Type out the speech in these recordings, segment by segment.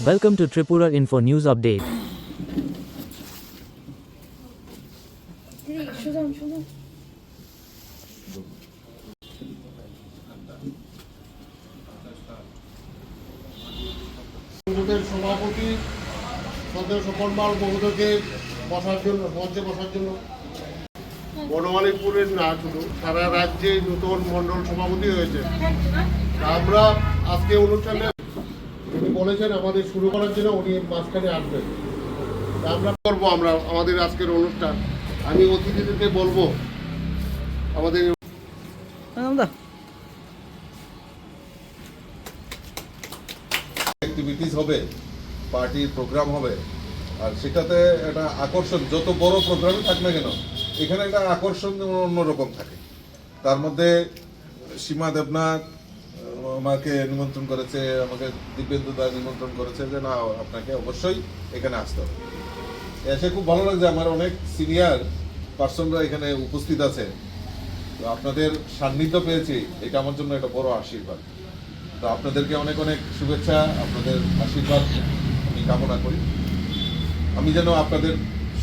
Welcome to Tripura Info News Update. সভাপতি সদস্য কনমাল মহোদয়কে বসার জন্য মঞ্চে বসার জন্য বনমালীপুরের না শুধু সারা রাজ্যে নতুন মণ্ডল সভাপতি হয়েছে আমরা আজকে অনুষ্ঠানে উনি বলেছেন আমাদের শুরু করার জন্য উনি মাঝখানে আসবেন। আমরা করব আমরা আমাদের আজকের অনুষ্ঠান। আমি অতিথিদেরকে বলব আমাদের অ্যাক্টিভিটিস হবে পার্টির প্রোগ্রাম হবে আর সেটাতে একটা আকর্ষণ যত বড় প্রোগ্রামই থাক না কেন এখানে একটা আকর্ষণ অন্যরকম থাকে। তার মধ্যে সীমা দেবনাথ আমাকে নিমন্ত্রণ করেছে, আমাকে দিব্যেন্দু দা নিমন্ত্রণ করেছে যে, না, আপনাকে অবশ্যই এখানে আসতে হবে। এসে খুব ভালো লাগছে। আমার অনেক সিনিয়র পার্সনরা এখানে উপস্থিত আছে। তো আপনাদের সান্নিধ্য পেয়েছি। এটা আমার জন্য একটা বড় আশীর্বাদ। তো আপনাদেরকে অনেক অনেক শুভেচ্ছা, আপনাদের আশীর্বাদ আমি কামনা করি। আমি যেন আপনাদের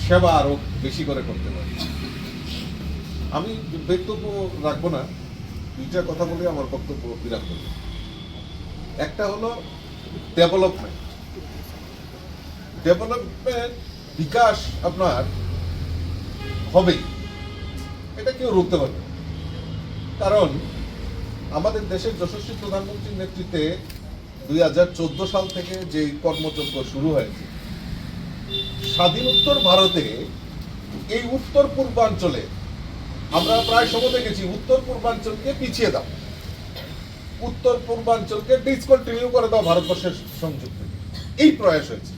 সেবা আরও বেশি করে করতে পারি। আমি বক্তব্য রাখব না। দুইটা কথা বলে আমার বক্তব্য বিরাম করব। একটা হলো ডেভেলপমেন্ট ডেভেলপমেন্ট বিকাশ আপনার হবেই। এটা কেউ রুখতে পারবে কারণ আমাদের দেশের যশস্বী প্রধানমন্ত্রীর নেতৃত্বে দুই হাজার চোদ্দ সাল থেকে যে কর্মযজ্ঞ শুরু হয়েছে স্বাধীনোত্তর ভারতে এই উত্তর পূর্বাঞ্চলে আমরা প্রায় সময় দেখেছি, উত্তর পূর্বাঞ্চলকে পিছিয়ে দাও। উত্তর পূর্বাঞ্চলকে ডিসকন্টিনিউ করে দাও ভারতবর্ষের সংযুক্ত। এই প্রয়াস হয়েছে।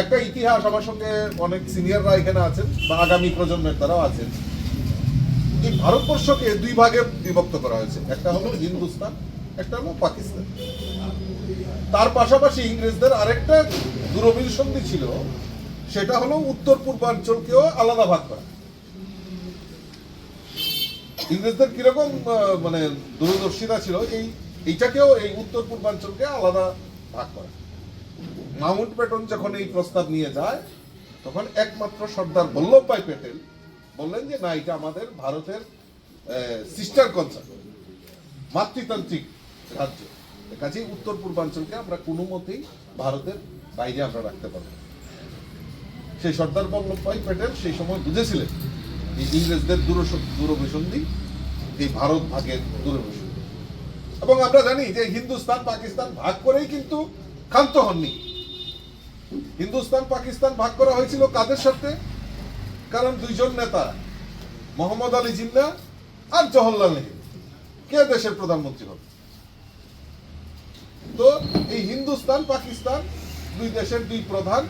একটা ইতিহাস আমার সঙ্গে অনেক সিনিয়ররা এখানে আছেন, বা আগামী প্রজন্মের তারাও আছেন। এই ভারতবর্ষকে দুই ভাগে বিভক্ত করা হয়েছে। একটা হলো হিন্দুস্তান, একটা হলো পাকিস্তান। তার পাশাপাশি ইংরেজদের আরেকটা দূরবীর সন্ধি ছিল, সেটা হলো উত্তর পূর্বাঞ্চলকেও আলাদা ভাগ করা। ইংরেজদের কীরকম মানে দূরদর্শিতা ছিল, এই, এইটাকেও এই উত্তর পূর্বাঞ্চলকে আলাদা ভাগ করা। মাউন্ট প্যাটন যখন এই প্রস্তাব নিয়ে যায়, তখন একমাত্র সর্দার বল্লভভাই প্যাটেল বললেন যে, না, এটা আমাদের ভারতের সিস্টার কনসার্ন মাতৃতান্ত্রিক রাজ্য। কাজেই উত্তর পূর্বাঞ্চলকে আমরা কোনো মতেই ভারতের বাইরে আমরা রাখতে পারব সেই সর্দার বল্লভভাই প্যাটেল সেই সময় বুঝেছিলেন ইংরেজদের দূর দূরভিসন্ধি, এই ভারত ভাগের দূরভিসন্ধি। এবং আমরা জানি যে হিন্দুস্তান, পাকিস্তান ভাগ করেই কিন্তু ক্ষান্ত হননি। হিন্দুস্তান, পাকিস্তান ভাগ করা হয়েছিল কাদের সাথে? কারণ দুইজন নেতা, মোহাম্মদ আলী জিন্না আর জওহরলাল নেহরু। কে দেশের প্রধানমন্ত্রী হবে? তো এই হিন্দুস্তান, পাকিস্তান দুই দেশের দুই প্রধান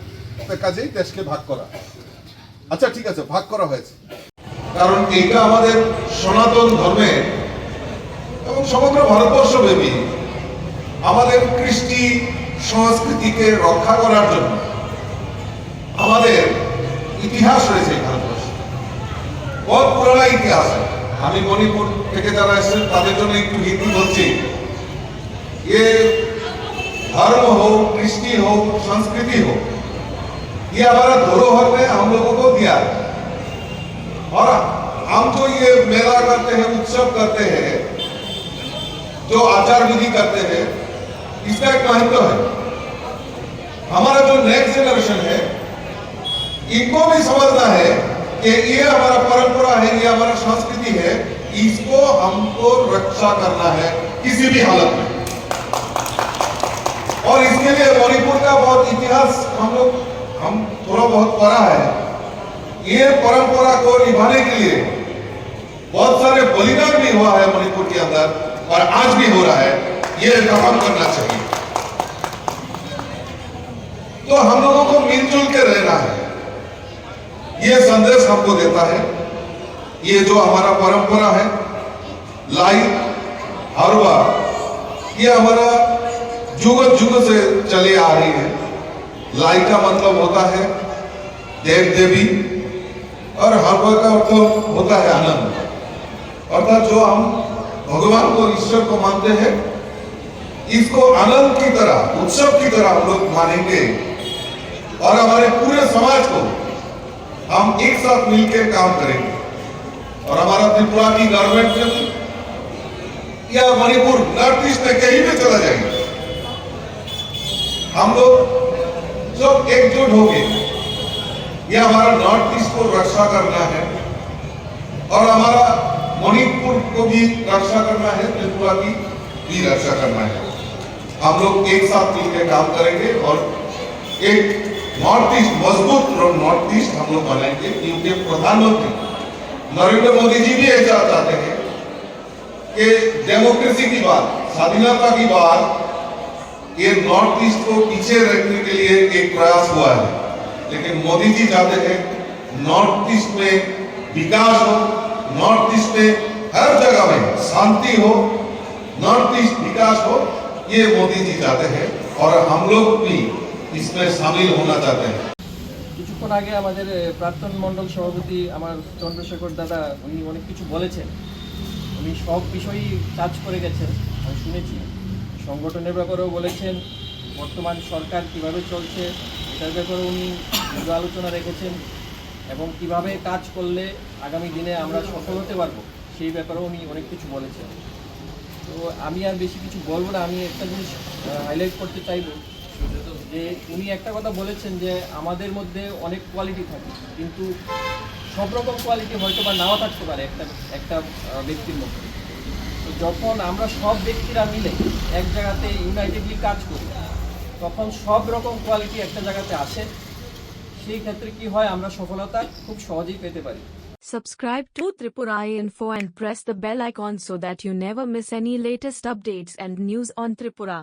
কাজেই দেশকে ভাগ করা। আচ্ছা ঠিক আছে, ভাগ করা হয়েছে। কারণ এইটা আমাদের সনাতন ধর্মে এবং সমগ্র ভারতবর্ষ ব্যাপী আমাদের কৃষ্টি সংস্কৃতিকে রক্ষা করার জন্য আমাদের ইতিহাস রয়েছে এই ভারতবর্ষে বহুত পুরানা ইতিহাস আমি মণিপুর থেকে যারা এসেছেন তাদের জন্য একটু হিন্দি বলছি ये धर्म हो कृष्टि हो संस्कृति हो ये हमारा धरोहर ने हम लोगों को दिया है और हम जो ये मेला करते हैं, उत्सव करते हैं, जो आचार विधि करते हैं, इसका एक महत्व है। हमारा जो नेक्स्ट जनरेशन है, इनको भी समझना है कि ये हमारा परंपरा है, ये हमारा संस्कृति है, इसको हमको रक्षा करना है, किसी भी हालत में। और इसके लिए मणिपुर का बहुत इतिहास हम लोग, हम थोड़ा बहुत पढ़ा है। ये परंपरा को निभाने के लिए बहुत सारे बलिदान भी हुआ है मणिपुर के अंदर और आज भी हो रहा है। ये खत्म करना चाहिए। तो हम लोगों को मिलजुल के रहना है। ये संदेश हमको देता है। ये जो हमारा परंपरा है लाई हरवा ये हमारा जुग जुग से चली आ रही है। लाई का मतलब होता है देव देवी। और हरवा का अर्थ होता है आनंद। अर्थात जो हम भगवान को, ईश्वर को मानते हैं, इसको आनंद की तरह, उत्सव की तरह हम लोग मानेंगे। और हमारे पूरे समाज को हम एक साथ मिलकर काम करेंगे। और हमारा त्रिपुरा की गवर्नमेंट या मणिपुर नॉर्थ ईस्ट में कहीं भी चला जाएँगे। हम लोग सब एकजुट होंगे ये हमारा नॉर्थ ईस्ट को रक्षा करना है और हमारा मणिपुर को भी रक्षा करना है, त्रिपुरा की भी रक्षा करना है। हम लोग एक साथ मिलकर काम करेंगे और एक नॉर्थ ईस्ट, मज़बूत नॉर्थ ईस्ट हम लोग बनाएँगे। क्योंकि प्रधानमंत्री नरेंद्र मोदी जी भी ऐसा चाहते हैं कि डेमोक्रेसी की बात, स्वाधीनता की बात, ये नॉर्थ ईस्ट को पीछे रखने के लिए एक प्रयास हुआ है। लेकिन मोदी जी चाहते हैं नॉर्थ ईस्ट में विकास हो नॉर्थ ईस्ट में हर जगह में शांति हो नॉर्थ ईस्ट विकास हो ये मोदी जी चाहते हैं और हम लोग भी इसमें शामिल होना चाहते हैं কিছুক্ষণ আগে আমাদের এ, প্রাক্তন মণ্ডল সভাপতি আমার চন্দ্রশেখর দাদা উনি অনেক কিছু বলেছেন উনি সব বিষয়ই কাজ করে গেছেন আমি শুনেছি সংগঠনের ব্যাপারেও বলেছেন বর্তমান সরকার কিভাবে চলছে এটার ব্যাপারে উনি দীর্ঘ আলোচনা রেখেছেন এবং কীভাবে কাজ করলে আগামী দিনে আমরা সফল হতে পারব, সেই ব্যাপারেও উনি অনেক কিছু বলেছেন। তো আমি আর বেশি কিছু বলব না, আমি একটা জিনিস হাইলাইট করতে চাইব যে উনি একটা কথা বলেছেন যে আমাদের মধ্যে অনেক কোয়ালিটি থাকে, কিন্তু সব রকম কোয়ালিটি হয়তো বা নাও থাকতে পারে একটা একটা ব্যক্তির মধ্যে। তো যখন আমরা সব ব্যক্তিরা মিলে এক জায়গাতে ইউনাইটেডলি কাজ করি, তখন সব রকম কোয়ালিটি একটা জায়গাতে আসে। সেই ক্ষেত্রে কি হয় আমরা সফলতা খুব সহজেই পেতে পারি Subscribe to Tripura Info and press the bell icon so that you never miss any latest updates and news on Tripura.